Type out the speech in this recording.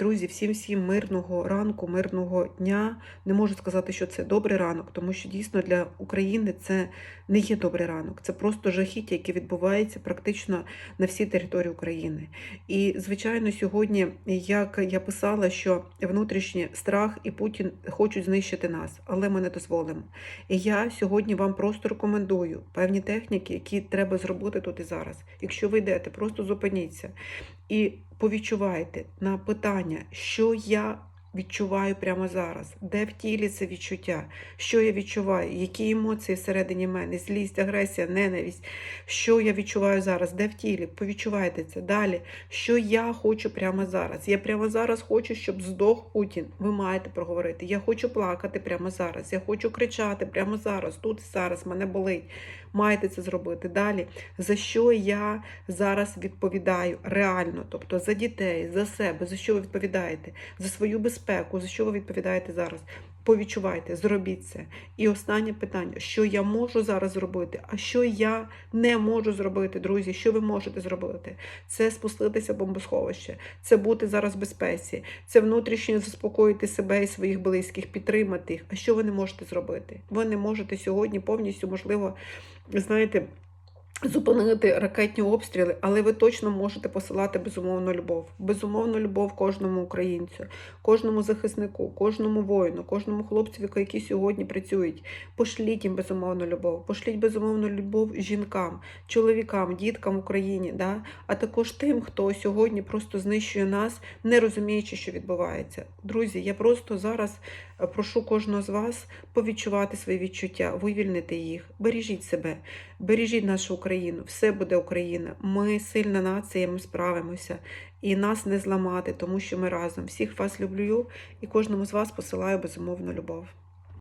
Друзі, всім всім мирного ранку, мирного дня. Не можу сказати, що це добрий ранок, тому що дійсно для України це не є добрий ранок. Це просто жахіття, яке відбувається практично на всій території України. І, звичайно, сьогодні, як я писала, що внутрішній страх і Путін хочуть знищити нас, але ми не дозволимо. І я сьогодні вам просто рекомендую певні техніки, які треба зробити тут і зараз. Якщо ви йдете, просто зупиніться і повідчувайте на питання, що я відчуваю прямо зараз, де в тілі це відчуття, що я відчуваю, які емоції всередині мене, злість, агресія, ненависть, що я відчуваю зараз, де в тілі, повідчувайте це далі. Що я хочу прямо зараз? Я прямо зараз хочу, щоб здох Путін. Ви маєте проговорити. Я хочу плакати прямо зараз. Я хочу кричати прямо зараз. Тут зараз мене болить. Маєте це зробити. Далі, за що я зараз відповідаю реально, тобто за дітей, за себе, за що ви відповідаєте, за свою безпеку, за що ви відповідаєте зараз. Повідчувайте, зробіть це. І останнє питання: що я можу зараз зробити, а що я не можу зробити, друзі? Що ви можете зробити? Це спуститися в бомбосховище, це бути зараз в безпеці, це внутрішньо заспокоїти себе і своїх близьких, підтримати їх. А що ви не можете зробити? Ви не можете сьогодні повністю, можливо, знаєте. Зупинити ракетні обстріли, але ви точно можете посилати безумовну любов. Безумовну любов кожному українцю, кожному захиснику, кожному воїну, кожному хлопцю, які сьогодні працюють. Пошліть їм безумовну любов, пошліть безумовну любов жінкам, чоловікам, діткам в Україні, да? а також тим, хто сьогодні просто знищує нас, не розуміючи, що відбувається. Друзі, я просто зараз е, прошу кожного з вас повідчувати свої відчуття, вивільнити їх, бережіть себе, бережіть нашу Україну. Все буде Україна. Ми сильна нація, ми справимося. І нас не зламати, тому що ми разом. Всіх вас люблю і кожному з вас посилаю безумовну любов.